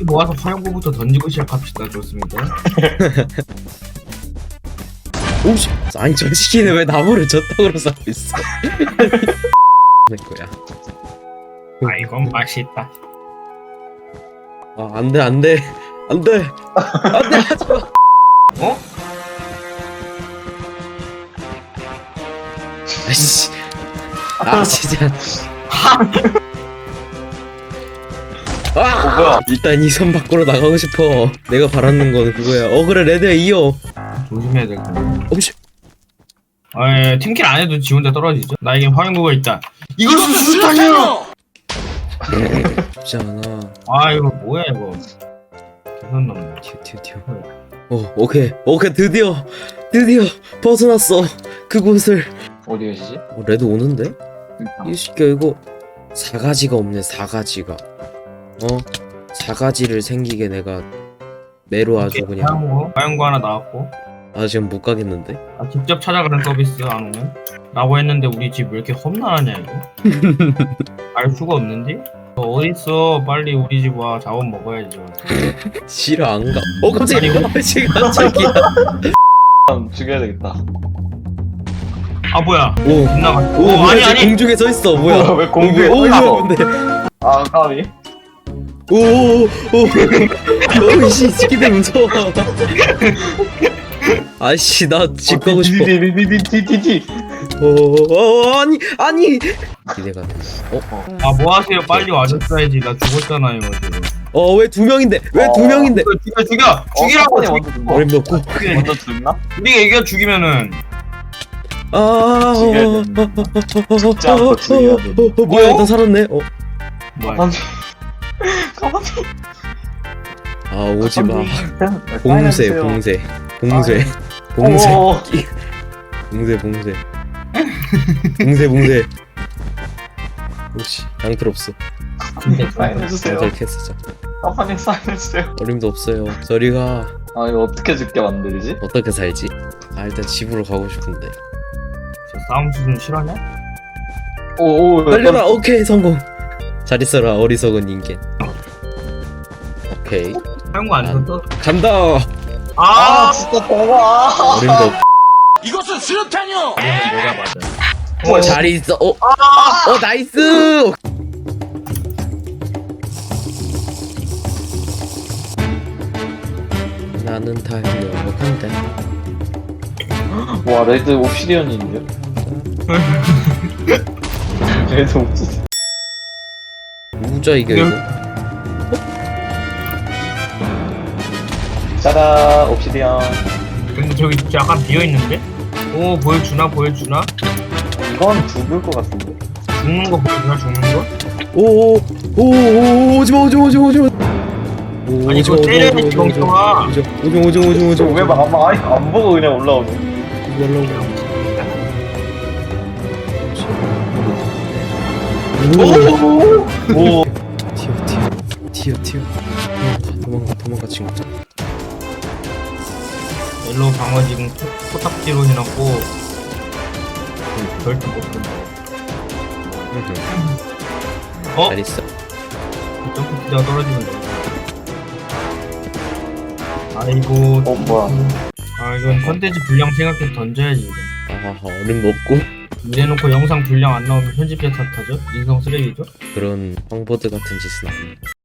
이 모아서 화염구부터 던지고 시작합시다. 좋습니다. 오씨 아니 저 시키는 왜 나무를 저떡으로 쌓고 있어 내 거야 아 이건 맛있다. 아 안돼 안돼 안돼 안돼 하지마 어? 아이씨 아 진짜 아 뭐야? 일단 이 선 밖으로 나가고 싶어 내가 바라는 건 그거야 어 그래 레드야 이어 조심해야 될 거. 오씨 아 예, 팀킬 안 해도 지 혼자 떨어지죠. 나에겐 화염구가 있다. 이것은 수류탄이야. 쉽지 않아 아 이거 뭐야 이거. 개선 넘네. 튀어 튀어 튀어 어 오케이 오케이 드디어 드디어 벗어났어 그곳을 어디 계시지? 어, 레드 오는데? 이 새끼야 이거 사가지가 없네 사가지가 어? 사가지를 생기게 내가 매로 아주 그냥 화염구, 화염구 하나 나왔고. 아 지금 못 가겠는데? 아, 직접 찾아가는 서비스 안 오면? 라고 했는데 우리 집 왜 이렇게 험난하냐 이거? 알 수가 없는데? 너 어딨어? 빨리 우리 집 와. 자원 먹어야지. 싫어 안 가 어 깜짝이야 지금 깜짝이야 사람 죽여야 되겠다. 아 뭐야? 오, 빗나가. 오, 오, 뭐야 아니 지금 아니. 공중에 서 있어 뭐야 뭐야, 왜 공중에 오, 서 뭐야? 근데 아, 까비. 오오오오오씨 새끼들 무서워 아씨 나 집 가고 싶어 디디디디디디디. 오 아니 아니 기대가 어? 아뭐 하세요? 빨리 와줬어야지. 나 죽었잖아요 지금. 어왜 두 명인데 왜두 어. 명인데 죽여 죽여 죽이라고 어, 죽여. 먼저 죽나? 어림 넣고 죽여. 먼저 죽나? 우리가 이겨 죽이면은 아 죽여야 된다. 죽지 않고 죽여야 된다. 어, 뭐야 나 살았네 어. 뭐야? 가만히. 아 오지 마 봉쇄 봉쇄 봉쇄 봉쇄 오. 봉쇄 봉쇄 봉쇄 봉쇄 오씨 양털 없어 사인해주세요. 양털 캐스자 가만히 사인해주세요. 어림도 없어요 저리가 아, 이거 어떻게 죽게 만들지? 어떻게 살지? 아 일단 집으로 가고 싶은데 저 싸움 수준 실화냐? 오, 오. 달려라 오케이 성공 잘 있어라 어리석은 인간 오케이 화염구 안 썼어? 간다 아, 아! 진짜 대박. 어림도 없 이것은 수류탄이요! 내가 맞아. 어, 잘 있어 어, 어 나이스 나는 다 행복한데 와, 레드 옵시디언인데요? 레드 옵시디언. 누구자 이게 이거 짜라, 옵시디언. 근데 저기 약간 비어있는데? 오 보여주나 보여주나? 이건 죽을 것 같은데. 죽는 거 보여주나 죽는 거? 오오오오 오지마 오지마 오지마 오지마 오, 아니 이거 오지마, 오지마, 멍청아 오지마 오지마 오지마 오지마 오지마 왜 막, 막, 아니, 안 보고 그냥 올라오네. 오 오. 튀어 튀어 튀어 도망가 도망가 친구 옐로우 방어 지금 포- 포탑지로 해놨고 절대 못 뜬다 어? 잘 있어 점프 기다가 떨어지면 돼 아이고 어, 뭐야. 아 이건 컨텐츠 분량 생각해서 던져야지 이거 아하 얼음 먹고 이래놓고 영상 분량 안 나오면 편집자 탓하죠? 인성 쓰레기죠? 그런 황보드 같은 짓은 안 해.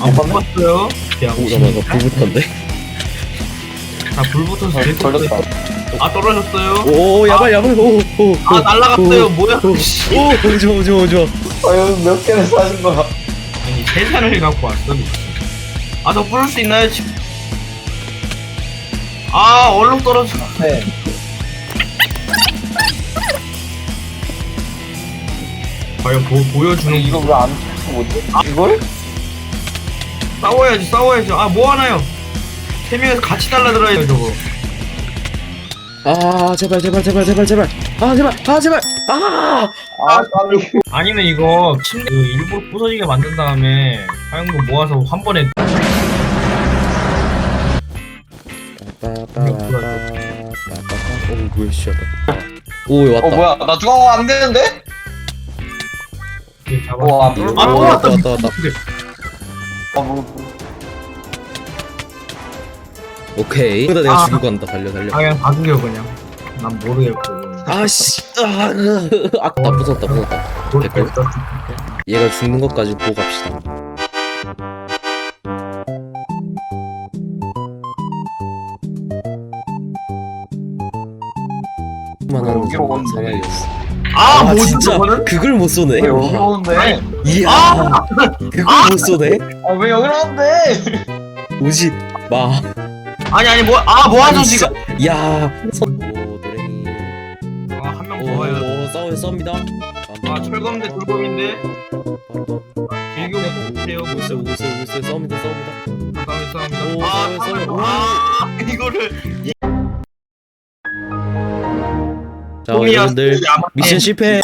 안 봤네? 봤어요? 그냥 오 잠깐만 불붙었네 다 불붙어서 아, 계속 걸렸다. 아 떨어졌어요? 오 야발 야발 오 오 아 날라갔어요 오, 뭐야 오 오지 마 오지 마 오지 마 과연 몇 개를 쏴준 거야? 아니 세잔을 갖고 왔어 미친 아저 부를 수 있나요? 집? 아 얼룩 떨어져 네. 과연 보, 보여주는 이거 왜 안 뭐지? 이걸? 싸워야지 싸워야지 아 뭐하나요 세 명이서 같이 달라들어야죠 저거 아 제발 제발 제발 제발 제발 아 제발 아 제발 아 아, 까비. 아니면 이거 침대 그 일부러 부서지게 만든 다음에 거 모아서 한 번에 오 뭐야 씨오 왔다 어, 뭐야. 나 죽어 안 되는데? 이렇게. 와, 아, 아, 또 왔다, 왔다. 왔다, 왔다. 아. 오케이 이거다 내가 아. 죽이고 간다 달려 달려 아 그냥 다 죽여 그냥. 난 모르겠고. 아씨 아, 아 나 부쉈다 부쉈다 댓글? 얘가 죽는 것까지 보고 갑시다 만한 여기로. 사나이였어 아, 뭐지 진짜 저거는? 그걸 못 쏘네 왜 여기로 오는데? 이야 그걸 못 쏘네 아, 왜 여기로 오는데? 오지 마 아니 아니 뭐 아 뭐하죠 아니, 지금? 진짜. 야 선... 오 노랭이 아 한 명더 와요. 오 싸워 쌉니다 아 철검대 돌검인데 길게 못해요. 오고 있어요 오고 있어요 오고 싸웁니다 싸웁니다 싸움이 싸움이다. 오, 아, 싸워요, 싸워요. 오. 아 이거를 자 여러분들 미션 실패